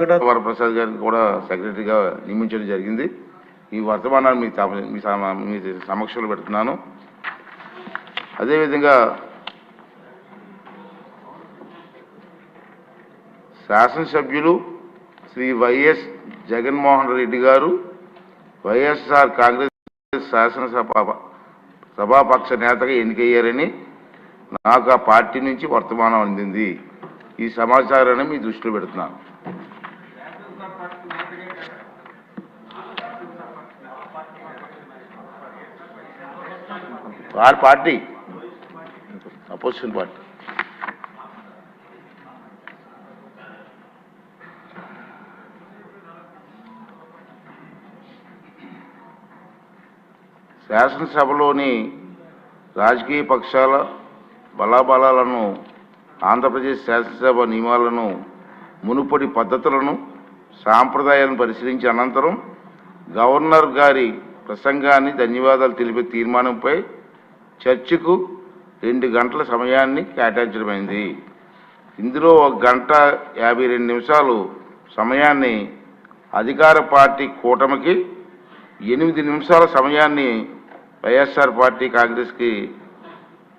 వరప్రసాద్ గారిని కూడా సెక్రటరీగా నియమించడం జరిగింది. ఈ వర్తమానాన్ని మీ మీ సమ- మీ సమక్షంలో పెడుతున్నాను. అదేవిధంగా శాసనసభ్యులు శ్రీ వైఎస్ జగన్మోహన్ రెడ్డి గారు వైఎస్ఆర్ కాంగ్రెస్ శాసనసభ సభాపక్ష నేతగా ఎన్నికయ్యారని నాకు ఆ పార్టీ నుంచి వర్తమానం అందింది. ఈ సమాచారాన్ని మీ దృష్టిలో పెడుతున్నాను. వారి పార్టీ. Opposition party. శాసనసభలోని రాజకీయ పక్షాల బలాబలాలను ఆంధ్రప్రదేశ్ శాసనసభ నియమాలను మునుపటి పద్ధతులను సాంప్రదాయాలను పరిశీలించి అనంతరం గవర్నర్ గారి ప్రసంగాన్ని ధన్యవాదాలు తెలిపే తీర్మానంపై చర్చికు రెండు గంటల సమయాన్ని కేటాయించడమైంది. ఇందులో ఒక గంట యాభై రెండు నిమిషాలు సమయాన్ని అధికార పార్టీ కూటమికి ఎనిమిది నిమిషాల సమయాన్ని వైఎస్ఆర్ పార్టీ కాంగ్రెస్కి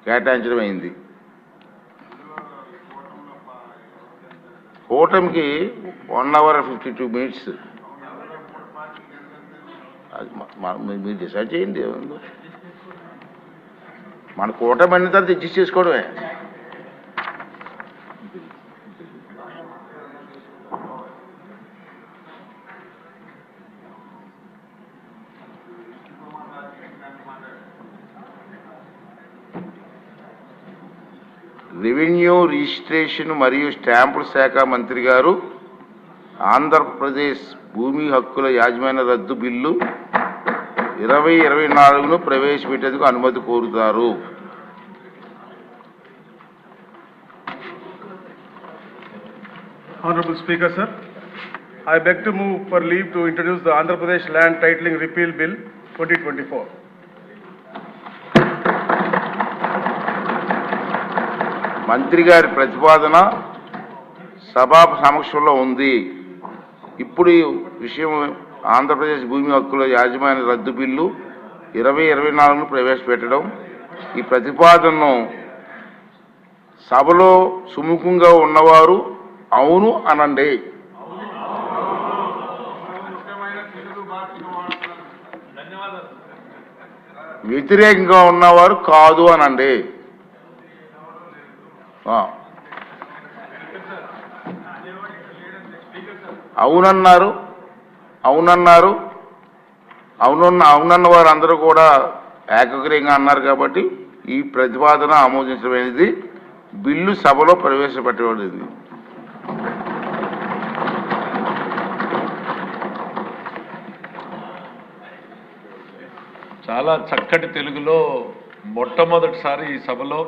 కేటాయించడమైంది. కూటమికి one hour fifty two minutes మీరు డిసైడ్ చేయండి. ఏముందో. మన కూటమి తర్వాత అడ్జస్ట్ చేసుకోవడమే. రెవెన్యూ రిజిస్ట్రేషన్ మరియు స్టాంపుల శాఖ మంత్రి గారు ఆంధ్రప్రదేశ్ భూమి హక్కుల యాజమాన్య రద్దు బిల్లు ఇరవై ఇరవై నాలుగును ప్రవేశపెట్టేందుకు అనుమతి కోరుతారు Honorable Speaker, sir, I beg to move for leave to introduce the Andhra Pradesh Land Titling Repeal Bill 2024. మంత్రి గారి ప్రతిపాదన సభా సమక్షంలో ఉంది ఇప్పుడు విషయం ఆంధ్రప్రదేశ్ భూమి హక్కుల యాజమాన్య రద్దు బిల్లు ఇరవై ఇరవై నాలుగును ప్రవేశపెట్టడం. ఈ ప్రతిపాదనను సభలో సుముఖంగా ఉన్నవారు అవును అనండి. వ్యతిరేకంగా ఉన్నవారు కాదు అనండి. అవునన్నారు. అవునన్నారు. అవునన్న అవునన్న వారు అందరూ కూడా ఏకగ్రీయంగా అన్నారు కాబట్టి ఈ ప్రతిపాదన ఆమోదించడమైనది బిల్లు సభలో ప్రవేశపెట్టబడింది. చాలా చక్కటి తెలుగులో మొట్టమొదటిసారి ఈ సభలో